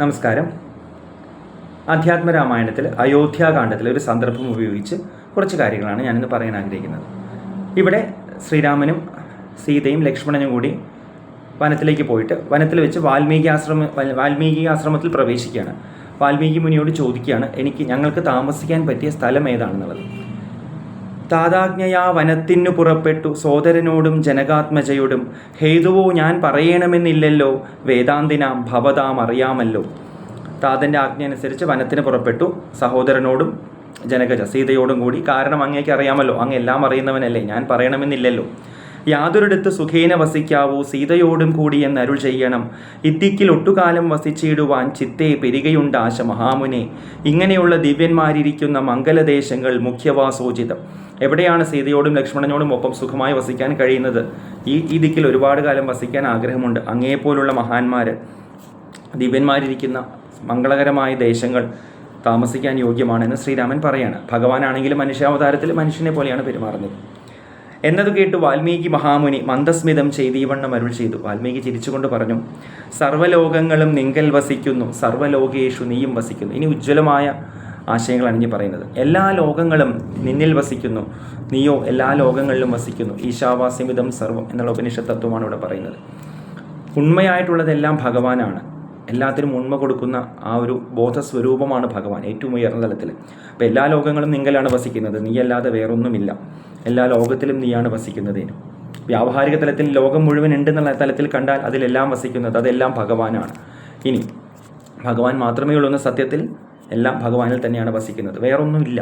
നമസ്കാരം. അധ്യാത്മരാമായണത്തിൽ അയോധ്യാകാന്ഡത്തിൽ ഒരു സന്ദർഭം ഉപയോഗിച്ച് കുറച്ച് കാര്യങ്ങളാണ് ഞാനിന്ന് പറയാൻ ആഗ്രഹിക്കുന്നത്. ഇവിടെ ശ്രീരാമനും സീതയും ലക്ഷ്മണനും കൂടി വനത്തിലേക്ക് പോയിട്ട് വനത്തിൽ വെച്ച് വാൽമീകി ആശ്രമ വാൽമീകി ആശ്രമത്തിൽ പ്രവേശിക്കുകയാണ്. വാൽമീകി മുനിയോട് ചോദിക്കുകയാണ് എനിക്ക് ഞങ്ങൾക്ക് താമസിക്കാൻ പറ്റിയ സ്ഥലം ഏതാണെന്നുള്ളത്? താതാജ്ഞയാ വനത്തിനു പുറപ്പെട്ടു സോദരനോടും ജനകാത്മജയോടും ഹേതുവോ ഞാൻ പറയണമെന്നില്ലല്ലോ. വേദാന്തിനാം ഭവതാം അറിയാമല്ലോ. താതന്റെ ആജ്ഞ അനുസരിച്ച് വനത്തിന് പുറപ്പെട്ടു. സഹോദരനോടും ജനകജ സീതയോടും കൂടി കാരണം അങ്ങേക്ക് അറിയാമല്ലോ. അങ്ങ് എല്ലാം അറിയുന്നവനല്ലേ. ഞാൻ പറയണമെന്നില്ലല്ലോ. യാതൊരിടത്ത് സുഖേന വസിക്കാവൂ സീതയോടും കൂടി എന്ന് അരുൾ ചെയ്യണം. ഇത്തിക്കിൽ ഒട്ടുകാലം വസിച്ചിടുവാൻ ചിത്തെ പെരികയുണ്ടാശ മഹാമുനെ. ഇങ്ങനെയുള്ള ദിവ്യന്മാരിരിക്കുന്ന മംഗലദേശങ്ങൾ മുഖ്യവാസോചിതം. എവിടെയാണ് സീതയോടും ലക്ഷ്മണനോടും ഒപ്പം സുഖമായി വസിക്കാൻ കഴിയുന്നത്? ഈ ഈ ദിക്കിൽ ഒരുപാട് കാലം വസിക്കാൻ ആഗ്രഹമുണ്ട്. അങ്ങേപ്പോലുള്ള മഹാന്മാർ ദിവ്യന്മാരിരിക്കുന്ന മംഗളകരമായ ദേശങ്ങൾ താമസിക്കാൻ യോഗ്യമാണെന്ന് ശ്രീരാമൻ പറയാണ്. ഭഗവാനാണെങ്കിലും മനുഷ്യാവതാരത്തിൽ മനുഷ്യനെ പോലെയാണ് പെരുമാറുന്നത്. എന്നത് കേട്ട് വാൽമീകി മഹാമുനി മന്ദസ്മിതം ചെയ്തീവണ്ണം അരുൾ ചെയ്തു. വാൽമീകി ചിരിച്ചുകൊണ്ട് പറഞ്ഞു സർവലോകങ്ങളും നിങ്കൽ വസിക്കുന്നു സർവലോകേഷു നീയും വസിക്കുന്നു. ഇനി ഉജ്ജ്വലമായ ആശയങ്ങളാണ് ഇനി പറയുന്നത്. എല്ലാ ലോകങ്ങളും നിന്നിൽ വസിക്കുന്നു നീയോ എല്ലാ ലോകങ്ങളിലും വസിക്കുന്നു. ഈശാവാസ്യമിതം സർവം എന്നുള്ള ഉപനിഷത്ത് തത്വമാണ് ഇവിടെ പറയുന്നത്. ഉണ്മയായിട്ടുള്ളതെല്ലാം ഭഗവാനാണ്. എല്ലാത്തിനും ഉണ്മ കൊടുക്കുന്ന ആ ഒരു ബോധസ്വരൂപമാണ് ഭഗവാൻ ഏറ്റവും ഉയർന്ന തലത്തിൽ അപ്പോൾ എല്ലാ ലോകങ്ങളും നിങ്കലാണ് വസിക്കുന്നത് നീയല്ലാതെ വേറൊന്നുമില്ല. എല്ലാ ലോകത്തിലും നീയാണ് വസിക്കുന്നതിനും വ്യാവഹാരിക തലത്തിൽ ലോകം മുഴുവൻ ഉണ്ടെന്നുള്ള തലത്തിൽ കണ്ടാൽ അതിലെല്ലാം വസിക്കുന്നത് അതെല്ലാം ഭഗവാനാണ്. ഇനി ഭഗവാൻ മാത്രമേ ഉള്ളൂ എന്ന സത്യത്തിൽ എല്ലാം ഭഗവാനിൽ തന്നെയാണ് വസിക്കുന്നത്. വേറൊന്നുമില്ല.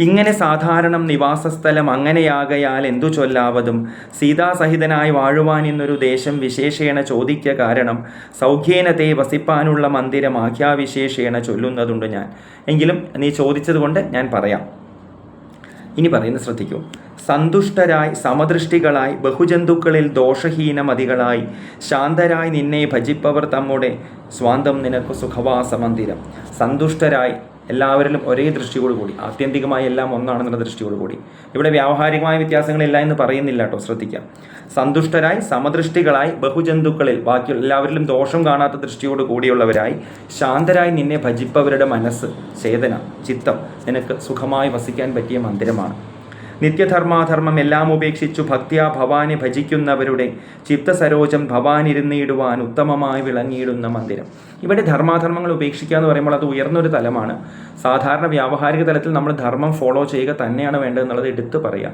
ഇങ്ങനെ സാധാരണം നിവാസസ്ഥലം അങ്ങനെയാകയാൽ എന്തു ചൊല്ലാവതും? സീതാസഹിതനായി വാഴുവാൻ എന്നൊരു ദേശം വിശേഷേണ ചോദിക്ക കാരണം സൗഖ്യേനത്തെ വസിപ്പാനുള്ള മന്ദിരം ആഖ്യാവിശേഷേണ ചൊല്ലുന്നതുണ്ട് ഞാൻ. എങ്കിലും നീ ചോദിച്ചതുകൊണ്ട് ഞാൻ പറയാം. ഇനി പറയുന്നത് ശ്രദ്ധിക്കൂ. സന്തുഷ്ടരായി സമദൃഷ്ടികളായി ബഹുജന്തുക്കളിൽ ദോഷഹീനമതികളായി ശാന്തരായി നിന്നെ ഭജിപ്പവർ തമ്മുടെ സ്വാന്തം നിനക്ക് സുഖവാസ മന്ദിരം സന്തുഷ്ടരായി എല്ലാവരിലും ഒരേ ദൃഷ്ടിയോട് കൂടി ആത്യന്തികമായി എല്ലാം ഒന്നാണെന്നുള്ള ദൃഷ്ടിയോട് കൂടി. ഇവിടെ വ്യാവഹാരികമായ വ്യത്യാസങ്ങളില്ല എന്ന് പറയുന്നില്ല കേട്ടോ ശ്രദ്ധിക്കാം. സന്തുഷ്ടരായി സമദൃഷ്ടികളായി ബഹുജന്തുക്കളിൽ ബാക്കി എല്ലാവരിലും ദോഷം കാണാത്ത ദൃഷ്ടിയോട് കൂടിയുള്ളവരായി ശാന്തരായി നിന്നെ ഭജിപ്പവരുടെ മനസ്സ് ചേതന ചിത്തം നിനക്ക് സുഖമായി വസിക്കാൻ പറ്റിയ മന്ദിരമാണ്. നിത്യധർമാധർമ്മം എല്ലാം ഉപേക്ഷിച്ചു ഭക്തിയാ ഭവാനെ ഭജിക്കുന്നവരുടെ ചിത്തസരോജം ഭവാനിരുന്നിടുവാൻ ഉത്തമമായി വിളങ്ങിയിടുന്ന മന്ദിരം. ഇവിടെ ധർമാധർമ്മങ്ങൾ ഉപേക്ഷിക്കുക എന്ന് പറയുമ്പോൾ അത് ഉയർന്നൊരു തലമാണ്. സാധാരണ വ്യാവഹാരിക തലത്തിൽ നമ്മൾ ധർമ്മം ഫോളോ ചെയ്യുക തന്നെയാണ് വേണ്ടതെന്നുള്ളത് എടുത്തു പറയുക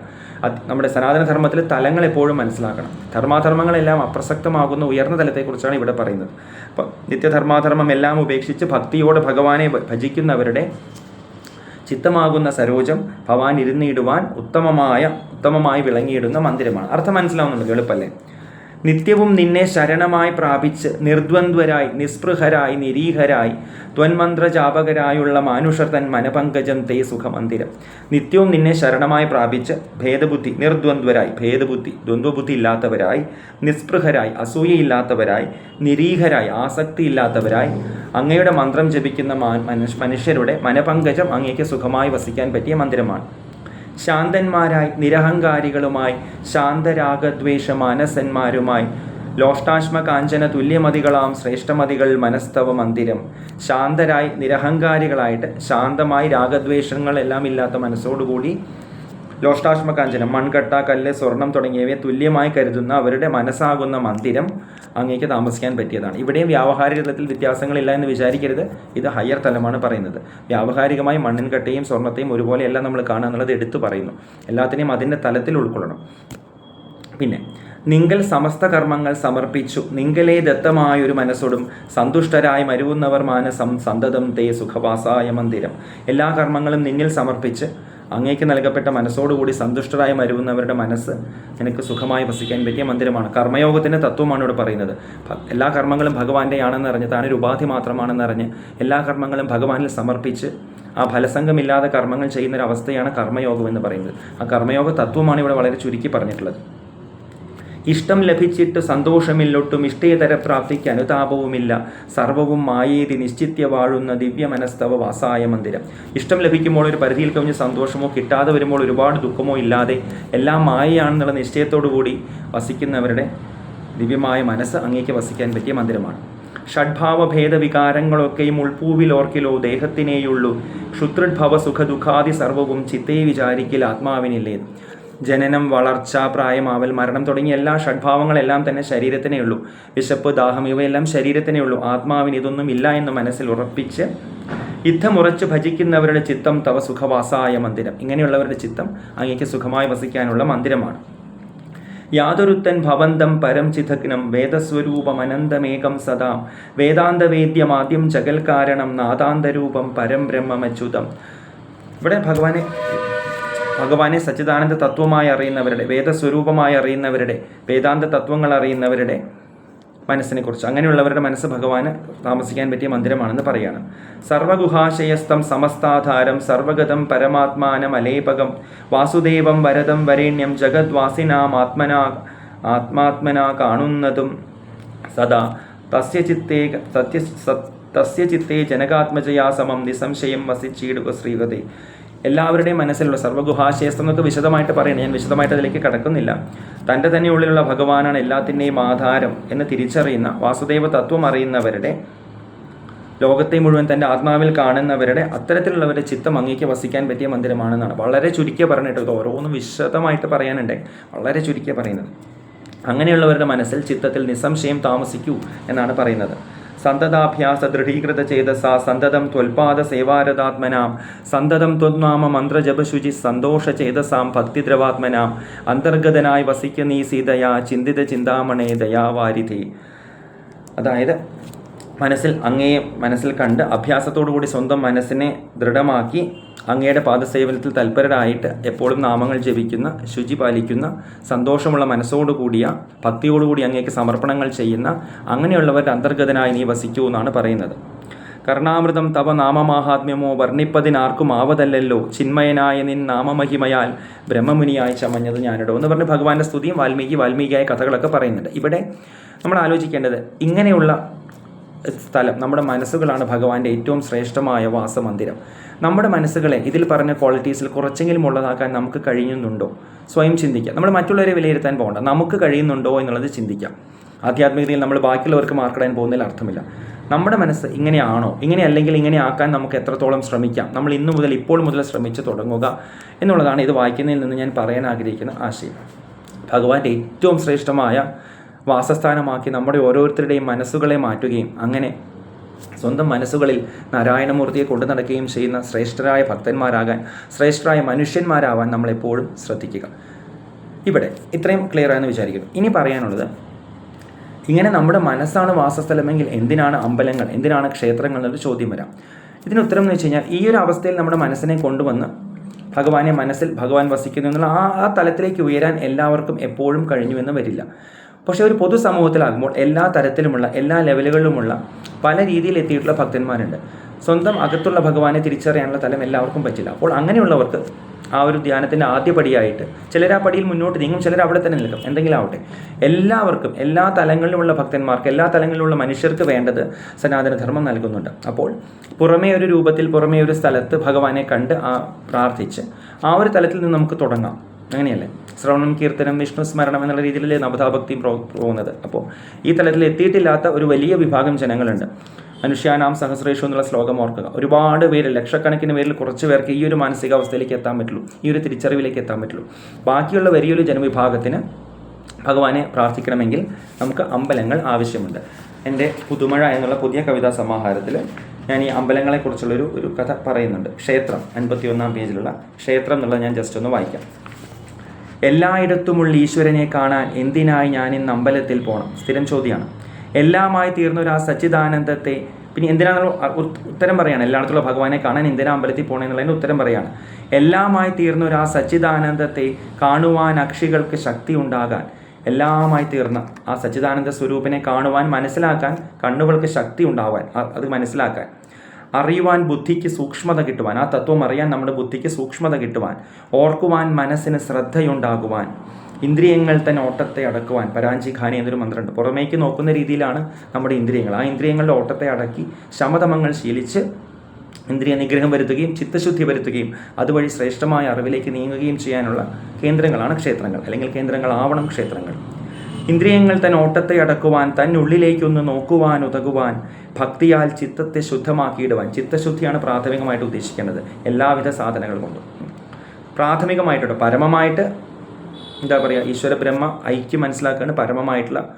നമ്മുടെ സനാതനധർമ്മത്തിൽ തലങ്ങൾ എപ്പോഴും മനസ്സിലാക്കണം. ധർമാധർമ്മങ്ങളെല്ലാം അപ്രസക്തമാകുന്ന ഉയർന്ന തലത്തെക്കുറിച്ചാണ് ഇവിടെ പറയുന്നത്. അപ്പം നിത്യധർമാധർമ്മം എല്ലാം ഉപേക്ഷിച്ച് ഭക്തിയോടെ ഭഗവാനെ ഭജിക്കുന്നവരുടെ ചിത്തമാകുന്ന സരോജം ഭവാൻ ഇരുന്നിടുവാൻ ഉത്തമമായ ഉത്തമമായി വിളങ്ങിയിടുന്ന മന്ദിരമാണ്. അർത്ഥം മനസ്സിലാവുന്നുണ്ട് എളുപ്പല്ലേ? നിത്യവും നിന്നെ ശരണമായി പ്രാപിച്ച് നിർദ്വന്ദ്വരായി നിസ്പൃഹരായി നിരീഹരായി ത്വന്മന്ത്രജാപകരായുള്ള മാനുഷർ തൻ മനപങ്കജം തേ സുഖമന്ദിരം. നിത്യവും നിന്നെ ശരണമായി പ്രാപിച്ച് ഭേദബുദ്ധി നിർദ്വന്ദ്വരായി ഭേദബുദ്ധി ദ്വന്ദ്വബുദ്ധി ഇല്ലാത്തവരായി നിസ്പൃഹരായി അസൂയയില്ലാത്തവരായി നിരീഹരായി ആസക്തി ഇല്ലാത്തവരായി അങ്ങയുടെ മന്ത്രം ജപിക്കുന്ന മനുഷ്യരുടെ മനപങ്കജം അങ്ങേക്ക് സുഖമായി വസിക്കാൻ പറ്റിയ മന്ദിരമാണ്. ശാന്തന്മാരായി നിരഹങ്കാരികളുമായി ശാന്തരാഗദ്വേഷ മാനസന്മാരുമായി ലോഷ്ടാശ്മ കാഞ്ചന തുല്യമതികളാം ശ്രേഷ്ഠമതികൾ മനസ്തവ മന്ദിരം. ശാന്തരായി നിരഹങ്കാരികളായിട്ട് ശാന്തമായി രാഗദ്വേഷങ്ങളെല്ലാം ഇല്ലാത്ത മനസ്സോടുകൂടി ലോഷ്ടാശ്മ കാഞ്ചനം മൺകട്ട കല്ല് സ്വർണം തുടങ്ങിയവയെ തുല്യമായി കരുതുന്ന അവരുടെ മനസ്സാകുന്ന മന്ദിരം അങ്ങേക്ക് താമസിക്കാൻ പറ്റിയതാണ്. ഇവിടെയും വ്യാവഹാരിക തലത്തിൽ വ്യത്യാസങ്ങളില്ല എന്ന് വിചാരിക്കരുത്. ഇത് ഹയർ തലമാണ് പറയുന്നത്. വ്യാവഹാരികമായി മണ്ണിൻകട്ടയും സ്വർണത്തെയും ഒരുപോലെയല്ല നമ്മൾ കാണുക എന്നുള്ളത് എടുത്തു പറയുന്നു. എല്ലാത്തിനെയും അതിന്റെ തലത്തിൽ ഉൾക്കൊള്ളണം. പിന്നെ നിങ്കൽ സമസ്ത കർമ്മങ്ങൾ സമർപ്പിച്ചു. നിങ്കലേ ദത്തമായൊരു മനസ്സോടും. സന്തുഷ്ടരായി മരുവുന്നവർ മാനസം സന്തതം തേ സുഖവാസായ മന്ദിരം. എല്ലാ കർമ്മങ്ങളും നിന്നിൽ സമർപ്പിച്ച് അങ്ങേക്ക് നൽകപ്പെട്ട മനസ്സോടുകൂടി സന്തുഷ്ടരായി മരുവുന്നവരുടെ മനസ്സ് നിനക്ക് സുഖമായി വസിക്കാൻ പറ്റിയ മന്ദിരമാണ്. കർമ്മയോഗത്തിന്റെ തത്വമാണ് ഇവിടെ പറയുന്നത്. എല്ലാ കർമ്മങ്ങളും ഭഗവാന്റെയാണെന്ന് അറിഞ്ഞ് താനൊരു ഉപാധി മാത്രമാണെന്ന് അറിഞ്ഞ് എല്ലാ കർമ്മങ്ങളും ഭഗവാനിൽ സമർപ്പിച്ച് ആ ഫലസംഗമില്ലാതെ കർമ്മങ്ങൾ ചെയ്യുന്ന ഒരു അവസ്ഥയാണ് കർമ്മയോഗം എന്ന് പറയുന്നത്. ആ കർമ്മയോഗ തത്വമാണ് ഇവിടെ വളരെ ചുരുക്കി പറഞ്ഞിട്ടുള്ളത്. ഇഷ്ടം ലഭിച്ചിട്ട് സന്തോഷമില്ലൊട്ടും ഇഷ്ടേതര പ്രാപ്തിക്ക് അനുതാപവുമില്ല. സർവവും മായേതി നിശ്ചിത്യ വാഴുന്ന ദിവ്യ മനസ്തവ വാസായ മന്ദിരം. ഇഷ്ടം ലഭിക്കുമ്പോൾ ഒരു പരിധിയിൽ കവിഞ്ഞ് സന്തോഷമോ കിട്ടാതെ വരുമ്പോൾ ഒരുപാട് ദുഃഖമോ ഇല്ലാതെ എല്ലാം മായയാണെന്നുള്ള നിശ്ചയത്തോടു കൂടി വസിക്കുന്നവരുടെ ദിവ്യമായ മനസ്സ് അങ്ങേക്ക് വസിക്കാൻ പറ്റിയ മന്ദിരമാണ്. ഷഡ്ഭാവ ഷഡ്ഭാവഭേദ വികാരങ്ങളൊക്കെയും ഓർക്കിലോ ദേഹത്തിനേയുള്ളൂ. ക്ഷുത്രുദ്ഭവ സുഖ ദുഃഖാദി സർവവും ചിത്തേ വിചാരിക്കൽ ആത്മാവിനില്ലേ ജനനം വളർച്ച പ്രായമാവൽ മരണം തുടങ്ങിയ എല്ലാ ഷഡ്ഭാവങ്ങളെല്ലാം തന്നെ ശരീരത്തിനേ ഉള്ളൂ. വിശപ്പ് ദാഹം ഇവയെല്ലാം ശരീരത്തിനേ ഉള്ളൂ. ആത്മാവിന് ഇതൊന്നും ഇല്ല എന്ന് മനസ്സിൽ ഉറപ്പിച്ച് യുദ്ധമുറച്ച് ഭജിക്കുന്നവരുടെ ചിത്തം തവ സുഖവാസായ മന്ദിരം. ഇങ്ങനെയുള്ളവരുടെ ചിത്തം അങ്ങേക്ക് സുഖമായി വസിക്കാനുള്ള മന്ദിരമാണ്. യാതൊരുത്തൻ ഭവന്തം പരം ചിതഗ്നം വേദസ്വരൂപം വേദസ്വരൂപമനന്തമേകം സദാ. വേദാന്തവേദ്യമാദ്യം ജഗൽ കാരണം നാദാന്തരൂപം പരം ബ്രഹ്മമച്യുതം. ഇവിടെ ഭഗവാനെ ഭഗവാനെ സച്ചിദാനന്ദ തത്വമായി അറിയുന്നവരുടെ വേദസ്വരൂപമായി അറിയുന്നവരുടെ വേദാന്ത തത്വങ്ങൾ അറിയുന്നവരുടെ മനസ്സിനെ കുറിച്ച് അങ്ങനെയുള്ളവരുടെ മനസ്സ് ഭഗവാന് താമസിക്കാൻ പറ്റിയ മന്ദിരമാണെന്ന് പറയാണ്. സർവഗുഹാശയസ്ഥം സമസ്താധാരം സർവഗതം പരമാത്മാനം അലേപകം വാസുദേവം വരദം വരേണ്യം ജഗദ്വാസിനാം ആത്മനാ ആത്മാത്മനാ കാണുന്നതും സദാ. തസ്യ ചിത്തേ സത്യ സത്- തസ്യ ചിത്തേ ജനകാത്മജയാ സമം നിസംശയം വസിച്ചിടുക ശ്രീവതേ. എല്ലാവരുടെയും മനസ്സിലുള്ള സർവഗുഹാശയസ്ഥം എന്നൊക്കെ വിശദമായിട്ട് പറയണം ഞാൻ വിശദമായിട്ട് അതിലേക്ക് കടക്കുന്നില്ല. തന്റെ തന്നെ ഉള്ളിലുള്ള ഭഗവാനാണ് എല്ലാത്തിന്റെയും ആധാരം എന്ന് തിരിച്ചറിയുന്ന വാസുദേവ തത്വം അറിയുന്നവരുടെ ലോകത്തെ മുഴുവൻ തന്റെ ആത്മാവിൽ കാണുന്നവരുടെ അത്തരത്തിലുള്ളവരുടെ ചിത്തം അങ്ങേക്ക് വസിക്കാൻ പറ്റിയ മന്ദിരമാണെന്നാണ്. വളരെ ചുരുക്കിയ പറഞ്ഞിട്ട് ഇത് ഓരോന്നും വിശദമായിട്ട് പറയാനുണ്ട്. വളരെ ചുരുക്കിയ പറയുന്നത്. അങ്ങനെയുള്ളവരുടെ മനസ്സിൽ ചിത്തത്തിൽ നിസ്സംശയം താമസിക്കൂ എന്നാണ് പറയുന്നത്. സന്തതാഭ്യാസ ദൃഢീകൃത ചേതസ സന്തതം ത്വൽപാദ സേവാരതാത്മനാം സന്തതം ത്വന്നാമ മന്ത്രജപശുചി സന്തോഷ ചേതസാം ഭക്തിദ്രവാത്മനാം. അന്തർഗതനായി വസിക്കുന്ന ഈ സീതയാ ചിന്തിത ചിന്താമണേ ദയാവാരിധി. അതായത് മനസ്സിൽ അങ്ങയെ മനസ്സിൽ കണ്ട് അഭ്യാസത്തോടു കൂടി സ്വന്തം മനസ്സിനെ ദൃഢമാക്കി അങ്ങയുടെ പാദസേവനത്തിൽ തൽപരരായിട്ട് എപ്പോഴും നാമങ്ങൾ ജപിക്കുന്ന ശുചി പാലിക്കുന്ന സന്തോഷമുള്ള മനസ്സോടുകൂടിയ ഭക്തിയോടുകൂടി അങ്ങേക്ക് സമർപ്പണങ്ങൾ ചെയ്യുന്ന അങ്ങനെയുള്ളവരുടെ അന്തർഗതനായി നീ വസിക്കൂ എന്നാണ് പറയുന്നത്. കർണാമൃതം തവ നാമമാഹാത്മ്യമോ വർണിപ്പതിനാർക്കും ആവതല്ലല്ലോ. ചിന്മയനായ നിൻ നാമമഹിമയാൽ ബ്രഹ്മമുനിയായി ചമഞ്ഞത് ഞാനിടോ എന്ന് പറഞ്ഞ് ഭഗവാന്റെ സ്തുതിയും വാൽമീകി വാൽമീകിയായ കഥകളൊക്കെ പറയുന്നുണ്ട്. ഇവിടെ നമ്മൾ ആലോചിക്കേണ്ടത് ഇങ്ങനെയുള്ള സ്ഥലം. നമ്മുടെ മനസ്സുകളാണ് ഭഗവാന്റെ ഏറ്റവും ശ്രേഷ്ഠമായ വാസമന്ദിരം. നമ്മുടെ മനസ്സുകളെ ഇതിൽ പറഞ്ഞ ക്വാളിറ്റീസിൽ കുറച്ചെങ്കിലും ഉള്ളതാക്കാൻ നമുക്ക് കഴിയുന്നുണ്ടോ? സ്വയം ചിന്തിക്കാം. നമ്മൾ മറ്റുള്ളവരെ വിലയിരുത്താൻ പോകണ്ട. നമുക്ക് കഴിയുന്നുണ്ടോ എന്നുള്ളത് ചിന്തിക്കാം. ആധ്യാത്മികതയിൽ നമ്മൾ ബാക്കിയുള്ളവർക്ക് മാർക്കിടാൻ പോകുന്നതിൽ അർത്ഥമില്ല. നമ്മുടെ മനസ്സ് ഇങ്ങനെയാണോ? ഇങ്ങനെ അല്ലെങ്കിൽ ഇങ്ങനെ ആക്കാൻ നമുക്ക് എത്രത്തോളം ശ്രമിക്കാം? നമ്മൾ ഇന്നു മുതൽ ഇപ്പോൾ മുതൽ ശ്രമിച്ചു തുടങ്ങുക എന്നുള്ളതാണ് ഇത് വായിക്കുന്നതിൽ നിന്ന് ഞാൻ പറയാൻ ആഗ്രഹിക്കുന്ന ആശയം. ഭഗവാന്റെ ഏറ്റവും ശ്രേഷ്ഠമായ വാസസ്ഥാനമാക്കി നമ്മുടെ ഓരോരുത്തരുടെയും മനസ്സുകളെ മാറ്റുകയും അങ്ങനെ സ്വന്തം മനസ്സുകളിൽ നാരായണമൂർത്തിയെ കൊണ്ടു നടക്കുകയും ചെയ്യുന്ന ശ്രേഷ്ഠരായ ഭക്തന്മാരാകാൻ ശ്രേഷ്ഠരായ മനുഷ്യന്മാരാവാൻ നമ്മളെപ്പോഴും ശ്രദ്ധിക്കുക. ഇവിടെ ഇത്രയും ക്ലിയർ ആയെന്ന് വിചാരിക്കുന്നു. ഇനി പറയാനുള്ളത് ഇങ്ങനെ നമ്മുടെ മനസ്സാണ് വാസസ്ഥലമെങ്കിൽ എന്തിനാണ് അമ്പലങ്ങൾ എന്തിനാണ് ക്ഷേത്രങ്ങൾ എന്നൊരു ചോദ്യം വരാം. ഇതിന് ഉത്തരം എന്ന് വെച്ച് കഴിഞ്ഞാൽ ഈ ഒരു അവസ്ഥയിൽ നമ്മുടെ മനസ്സിനെ കൊണ്ടുവന്ന് ഭഗവാനെ മനസ്സിൽ ഭഗവാൻ വസിക്കുന്നു എന്നുള്ള ആ ആ തലത്തിലേക്ക് ഉയരാൻ എല്ലാവർക്കും എപ്പോഴും കഴിഞ്ഞുവെന്ന് വരില്ല. പക്ഷേ ഒരു പൊതുസമൂഹത്തിലാകുമ്പോൾ എല്ലാ തരത്തിലുമുള്ള എല്ലാ ലെവലുകളിലുമുള്ള പല രീതിയിൽ എത്തിയിട്ടുള്ള ഭക്തന്മാരുണ്ട്. സ്വന്തം അകത്തുള്ള ഭഗവാനെ തിരിച്ചറിയാനുള്ള തലം എല്ലാവർക്കും പറ്റില്ല. അപ്പോൾ അങ്ങനെയുള്ളവർക്ക് ആ ഒരു ധ്യാനത്തിന്റെ ആദ്യ പടിയായിട്ട് ചിലർ ആ പടിയിൽ മുന്നോട്ട് നീങ്ങും ചിലർ അവിടെ തന്നെ നിൽക്കും. എന്തെങ്കിലും ആവട്ടെ. എല്ലാവർക്കും എല്ലാ തലങ്ങളിലുമുള്ള ഭക്തന്മാർക്ക് എല്ലാ തലങ്ങളിലുള്ള മനുഷ്യർക്ക് വേണ്ടത് സനാതനധർമ്മം നൽകുന്നുണ്ട്. അപ്പോൾ പുറമേ ഒരു രൂപത്തിൽ പുറമേ ഒരു സ്ഥലത്ത് ഭഗവാനെ കണ്ട് ആ പ്രാർത്ഥിച്ച് ആ ഒരു തലത്തിൽ നിന്ന് നമുക്ക് തുടങ്ങാം. അങ്ങനെയല്ലേ? ശ്രവണം കീർത്തനം വിഷ്ണു സ്മരണം എന്നുള്ള രീതിയിലല്ലേ നവതാഭക്തിയും പ്രോ പോകുന്നത്. അപ്പോൾ ഈ തലത്തിൽ എത്തിയിട്ടില്ലാത്ത ഒരു വലിയ വിഭാഗം ജനങ്ങളുണ്ട്. മനുഷ്യാനാം സഹസ്രേഷു എന്നുള്ള ശ്ലോകം ഓർക്കുക. ഒരുപാട് പേര് ലക്ഷക്കണക്കിന് പേരിൽ കുറച്ച് പേർക്ക് ഈ ഒരു മാനസികാവസ്ഥയിലേക്ക് എത്താൻ പറ്റുള്ളൂ. ഈ ഒരു തിരിച്ചറിവിലേക്ക് എത്താൻ പറ്റുള്ളൂ. ബാക്കിയുള്ള വലിയൊരു ജനവിഭാഗത്തിന് ഭഗവാനെ പ്രാർത്ഥിക്കണമെങ്കിൽ നമുക്ക് അമ്പലങ്ങൾ ആവശ്യമുണ്ട്. എന്റെ പുതുമഴ എന്നുള്ള പുതിയ കവിതാ സമാഹാരത്തിൽ ഞാൻ ഈ അമ്പലങ്ങളെക്കുറിച്ചുള്ളൊരു ഒരു കഥ പറയുന്നുണ്ട്. ക്ഷേത്രം അൻപത്തി ഒന്നാം പേജിലുള്ള ക്ഷേത്രം എന്നുള്ളത് ഞാൻ ജസ്റ്റ് ഒന്ന് വായിക്കാം. എല്ലായിടത്തുമുള്ള ഈശ്വരനെ കാണാൻ എന്തിനായി ഞാൻ ഇന്ന് അമ്പലത്തിൽ പോകണം സ്ഥിരം ചോദ്യമാണ് എല്ലാമായി തീർന്ന ഒരു ആ സച്ചിദാനന്ദത്തെ പിന്നെ എന്തിനാണല്ലോ ഉത്തരം പറയാണ്. എല്ലായിടത്തുള്ള ഭഗവാനെ കാണാൻ എന്തിനാ അമ്പലത്തിൽ പോകണം എന്നുള്ളതിന് ഉത്തരം പറയാണ്. എല്ലാമായി തീർന്ന ഒരു ആ സച്ചിദാനന്ദത്തെ കാണുവാൻ അക്ഷികൾക്ക് ശക്തി ഉണ്ടാകാൻ എല്ലാമായി തീർന്ന ആ സച്ചിദാനന്ദ സ്വരൂപിനെ കാണുവാൻ മനസ്സിലാക്കാൻ കണ്ണുകൾക്ക് ശക്തി ഉണ്ടാവാൻ അത് മനസ്സിലാക്കാൻ. അറിയുവാൻ ബുദ്ധിക്ക് സൂക്ഷ്മത കിട്ടുവാൻ ആ തത്വം അറിയാൻ നമ്മുടെ ബുദ്ധിക്ക് സൂക്ഷ്മത കിട്ടുവാൻ ഓർക്കുവാൻ മനസ്സിന് ശ്രദ്ധയുണ്ടാകുവാൻ ഇന്ദ്രിയങ്ങൾ തന്നെ ഓട്ടത്തെ അടക്കുവാൻ പരാഞ്ചി ഖാനി എന്നൊരു മന്ത്രമുണ്ട്. പുറമേക്ക് നോക്കുന്ന രീതിയിലാണ് നമ്മുടെ ഇന്ദ്രിയങ്ങൾ. ആ ഇന്ദ്രിയങ്ങളുടെ ഓട്ടത്തെ അടക്കി ശമതമങ്ങൾ ശീലിച്ച് ഇന്ദ്രിയ നിഗ്രഹം വരുത്തുകയും ചിത്തശുദ്ധി വരുത്തുകയും അതുവഴി ശ്രേഷ്ഠമായ അറിവിലേക്ക് നീങ്ങുകയും ചെയ്യാനുള്ള കേന്ദ്രങ്ങളാണ് ക്ഷേത്രങ്ങൾ. അല്ലെങ്കിൽ കേന്ദ്രങ്ങളാവണം ക്ഷേത്രങ്ങൾ. ഇന്ദ്രിയങ്ങൾ തൻ ഓട്ടത്തെ അടക്കുവാൻ തന്നുള്ളിലേക്കൊന്ന് നോക്കുവാൻ ഉതകുവാൻ ഭക്തിയാൽ ചിത്തത്തെ ശുദ്ധമാക്കിയിടുവാൻ. ചിത്തശുദ്ധിയാണ് പ്രാഥമികമായിട്ട് ഉദ്ദേശിക്കേണ്ടത്. എല്ലാവിധ സാധനങ്ങൾ കൊണ്ടും. പ്രാഥമികമായിട്ടോ പരമമായിട്ട് എന്താ പറയുക ഈശ്വര ബ്രഹ്മ ഐക്യം മനസ്സിലാക്കുകയാണ് പരമമായിട്ടുള്ള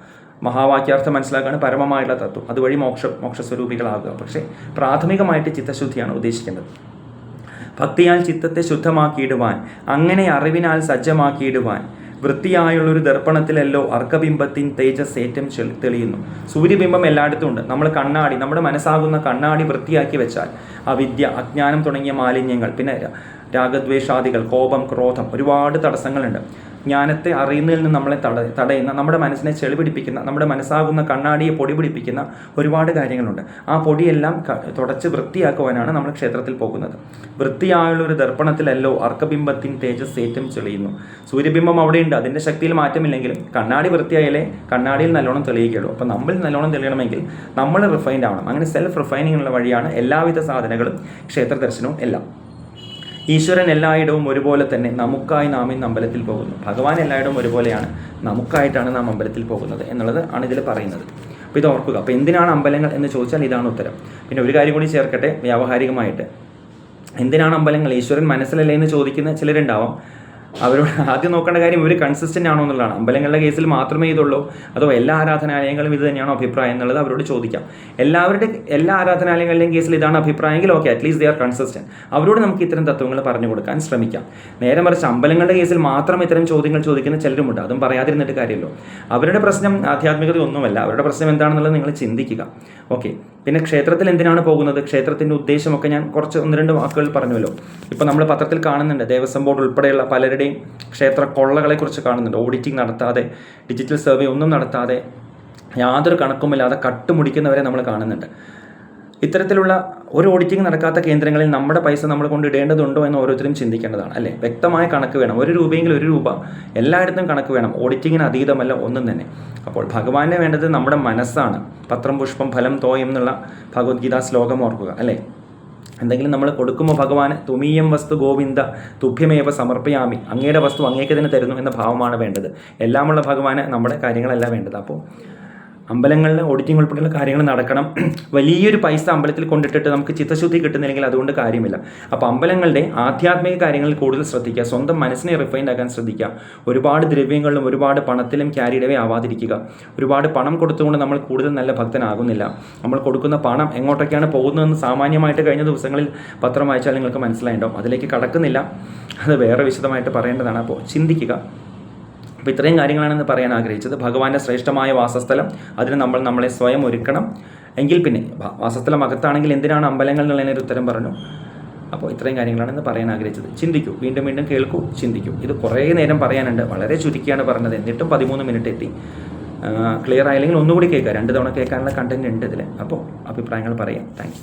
മഹാവാക്യാർത്ഥം മനസ്സിലാക്കുകയാണ് പരമമായിട്ടുള്ള തത്വം. അതുവഴി മോക്ഷ മോക്ഷസ്വരൂപികളാകുക. പക്ഷേ പ്രാഥമികമായിട്ട് ചിത്തശുദ്ധിയാണ് ഉദ്ദേശിക്കേണ്ടത്. ഭക്തിയാൽ ചിത്തത്തെ ശുദ്ധമാക്കിയിടുവാൻ അങ്ങനെ അറിവിനാൽ സജ്ജമാക്കിയിടുവാൻ വൃത്തിയായുള്ളൊരു ദർപ്പണത്തിലല്ലോ അർക്കബിംബത്തിൻ തേജസ് ഏറ്റം തെളിയുന്നു. സൂര്യബിംബം എല്ലായിടത്തും ഉണ്ട് നമ്മൾ കണ്ണാടി നമ്മുടെ മനസ്സാകുന്ന കണ്ണാടി വൃത്തിയാക്കി വെച്ചാൽ അവിദ്യ അജ്ഞാനം തുടങ്ങിയ മാലിന്യങ്ങൾ പിന്നെ രാഗദ്വേഷാദികൾ കോപം ക്രോധം ഒരുപാട് തടസ്സങ്ങളുണ്ട്. ജ്ഞാനത്തെ അറിയുന്നതിൽ നിന്ന് നമ്മളെ തട തടയുന്ന നമ്മുടെ മനസ്സിനെ ചെളി പിടിപ്പിക്കുന്ന നമ്മുടെ മനസ്സാകുന്ന കണ്ണാടിയെ പൊടി പിടിപ്പിക്കുന്ന ഒരുപാട് കാര്യങ്ങളുണ്ട്. ആ പൊടിയെല്ലാം തുടച്ച് വൃത്തിയാക്കുവാനാണ് നമ്മൾ ക്ഷേത്രത്തിൽ പോകുന്നത്. വൃത്തിയായുള്ള ഒരു ദർപ്പണത്തിലല്ലോ അർക്കബിംബത്തിൻ തേജസ് ഏറ്റവും ചെളിയുന്നു. സൂര്യബിംബം അവിടെയുണ്ട്. അതിന്റെ ശക്തിയിൽ മാറ്റമില്ലെങ്കിലും കണ്ണാടി വൃത്തിയായാലേ കണ്ണാടിയിൽ നല്ലോണം തെളിയുകയുള്ളൂ അപ്പോൾ നമ്മൾ നല്ലോണം തെളിയണമെങ്കിൽ നമ്മൾ റിഫൈൻഡ് ആവണം. അങ്ങനെ സെൽഫ് റിഫൈനിങ്ങിനുള്ള വഴിയാണ് എല്ലാവിധ സാധനങ്ങളും ക്ഷേത്ര ദർശനവും എല്ലാം. ഈശ്വരൻ എല്ലായിടവും ഒരുപോലെ തന്നെ നമുക്കായി നാം ഇന്ന് അമ്പലത്തിൽ പോകുന്നു. ഭഗവാൻ എല്ലായിടവും ഒരുപോലെയാണ്. നമുക്കായിട്ടാണ് നാം അമ്പലത്തിൽ പോകുന്നത് എന്നുള്ളത് ആണ് ഇതിൽ പറയുന്നത്. അപ്പോൾ ഇത് ഓർക്കുക. അപ്പോൾ എന്തിനാണ് അമ്പലങ്ങൾ എന്ന് ചോദിച്ചാൽ ഇതാണ് ഉത്തരം. പിന്നെ ഒരു കാര്യം കൂടി ചേർക്കട്ടെ വ്യാവഹാരികമായിട്ട്. എന്തിനാണ് അമ്പലങ്ങൾ? ഈശ്വരൻ മനസ്സിലല്ലേ എന്ന് ചോദിക്കുന്ന ചിലരുണ്ടാവാം. അവരോട് ആദ്യം നോക്കേണ്ട കാര്യം ഇവർ കൺസിസ്റ്റന്റ് ആണോ എന്നുള്ളതാണ്. അമ്പലങ്ങളുടെ കേസിൽ മാത്രമേ ഇതുള്ളൂ. അതോ എല്ലാ ആരാധനാലയങ്ങളും ഇത് തന്നെയാണോ അഭിപ്രായം എന്നുള്ളത് അവരോട് ചോദിക്കാം. എല്ലാവരുടെ എല്ലാ ആരാധനാലയങ്ങളുടെയും കേസിൽ ഇതാണ് അഭിപ്രായമെങ്കിൽ okay at least they are consistent അവരോട് നമുക്ക് ഇത്തരം തത്വങ്ങൾ പറഞ്ഞു കൊടുക്കാൻ ശ്രമിക്കാം. നേരെ മറിച്ച് അമ്പലങ്ങളുടെ കേസിൽ മാത്രം ഇത്തരം ചോദ്യങ്ങൾ ചോദിക്കുന്ന ചിലരുമുണ്ട്. അതും പറയാതിരുന്നിട്ട് കാര്യമല്ലോ. അവരുടെ പ്രശ്നം ആധ്യാത്മികത ഒന്നുമല്ല. അവരുടെ പ്രശ്നം എന്താണെന്നുള്ളത് നിങ്ങൾ ചിന്തിക്കുക. ഓക്കെ പിന്നെ ക്ഷേത്രത്തിൽ എന്തിനാണ് പോകുന്നത്? ക്ഷേത്രത്തിന്റെ ഉദ്ദേശമൊക്കെ ഞാൻ കുറച്ച് ഒന്ന് രണ്ട് വാക്കുകൾ പറഞ്ഞുവല്ലോ. ഇപ്പോൾ നമ്മൾ പത്രത്തിൽ കാണുന്നുണ്ട്. ദേവസ്വം ബോർഡ് ഉൾപ്പെടെയുള്ള പലരുടെയും ക്ഷേത്ര കൊള്ളകളെക്കുറിച്ച് കാണുന്നുണ്ട്. ഓഡിറ്റിംഗ് നടത്താതെ ഡിജിറ്റൽ സർവേ ഒന്നും നടത്താതെ യാതൊരു കണക്കുമില്ലാതെ കട്ടുമുടിക്കുന്നവരെ നമ്മൾ കാണുന്നുണ്ട്. ഇത്തരത്തിലുള്ള ഒരു ഓഡിറ്റിംഗ് നടക്കാത്ത കേന്ദ്രങ്ങളിൽ നമ്മുടെ പൈസ നമ്മൾ കൊണ്ട് ഇടേണ്ടതുണ്ടോ എന്ന് ഓരോരുത്തരും ചിന്തിക്കേണ്ടതാണ് അല്ലേ? വ്യക്തമായ കണക്ക് വേണം. ഒരു രൂപയെങ്കിലും ഒരു രൂപ എല്ലായിടത്തും കണക്ക് വേണം. ഓഡിറ്റിങ്ങിന് അതീതമല്ല ഒന്നും തന്നെ. അപ്പോൾ ഭഗവാനെ വേണ്ടത് നമ്മുടെ മനസ്സാണ്. പത്രം പുഷ്പം ഫലം തോയം എന്നുള്ള ഭഗവത്ഗീത ശ്ലോകം ഓർക്കുക അല്ലേ? എന്തെങ്കിലും നമ്മൾ കൊടുക്കുമ്പോൾ ഭഗവാന് തുമീയം വസ്തു ഗോവിന്ദ തുഭ്യമേവ സമർപ്പയാമി. അങ്ങയുടെ വസ്തു അങ്ങേക്ക് തന്നെ തരുന്നു എന്ന ഭാവമാണ് വേണ്ടത്. എല്ലാമുള്ള ഭഗവാന് നമ്മുടെ കാര്യങ്ങളല്ല വേണ്ടത്. അപ്പോൾ അമ്പലങ്ങളിലെ ഓഡിറ്റിംഗ് ഉൾപ്പെടെയുള്ള കാര്യങ്ങൾ നടക്കണം. വലിയൊരു പൈസ അമ്പലത്തിൽ കൊണ്ടിട്ടിട്ട് നമുക്ക് ചിത്തശുദ്ധി കിട്ടുന്നില്ലെങ്കിൽ അതുകൊണ്ട് കാര്യമില്ല. അപ്പോൾ അമ്പലങ്ങളുടെ ആധ്യാത്മിക കാര്യങ്ങളിൽ കൂടുതൽ ശ്രദ്ധിക്കുക. സ്വന്തം മനസ്സിനെ റിഫൈൻഡ് ആക്കാൻ ശ്രദ്ധിക്കുക. ഒരുപാട് ദ്രവ്യങ്ങളിലും ഒരുപാട് പണത്തിലും ക്യാരിഡവേ ആവാതിരിക്കുക. ഒരുപാട് പണം കൊടുത്തുകൊണ്ട് നമ്മൾ കൂടുതൽ നല്ല ഭക്തനാകുന്നില്ല. നമ്മൾ കൊടുക്കുന്ന പണം എങ്ങോട്ടൊക്കെയാണ് പോകുന്നതെന്ന് സാമാന്യമായിട്ട് കഴിഞ്ഞ ദിവസങ്ങളിൽ പത്രം വായിച്ചാൽ നിങ്ങൾക്ക് മനസ്സിലായിട്ടുണ്ടാവും. അതിലേക്ക് കടക്കുന്നില്ല. അത് വേറെ വിശദമായിട്ട് പറയേണ്ടതാണ്. അപ്പോൾ ചിന്തിക്കുക. അപ്പോൾ ഇത്രയും കാര്യങ്ങളാണെന്ന് പറയാൻ ആഗ്രഹിച്ചത്. ഭഗവാന്റെ ശ്രേഷ്ഠമായ വാസസ്ഥലം അതിന് നമ്മൾ നമ്മളെ സ്വയം ഒരുക്കണം. എങ്കിൽ പിന്നെ വാസസ്ഥലം അകത്താണെങ്കിൽ എന്തിനാണ് അമ്പലങ്ങൾ എന്നുള്ളതിനൊരു ഉത്തരം പറഞ്ഞു. അപ്പോൾ ഇത്രയും കാര്യങ്ങളാണെന്ന് പറയാൻ ആഗ്രഹിച്ചത്. ചിന്തിക്കൂ വീണ്ടും വീണ്ടും കേൾക്കൂ ചിന്തിക്കൂ. ഇത് കുറേ നേരം പറയാനുണ്ട്. വളരെ ചുരുക്കിയാണ് പറഞ്ഞത്. എന്നിട്ടും പതിമൂന്ന് മിനിറ്റ് എത്തി. ക്ലിയർ ആയില്ലെങ്കിൽ ഒന്നുകൂടി കേൾക്കാം. രണ്ട് തവണ കേൾക്കാനുള്ള കണ്ടന്റ് ഉണ്ട് ഇതിൽ അപ്പോൾ അഭിപ്രായങ്ങൾ പറയാം. താങ്ക്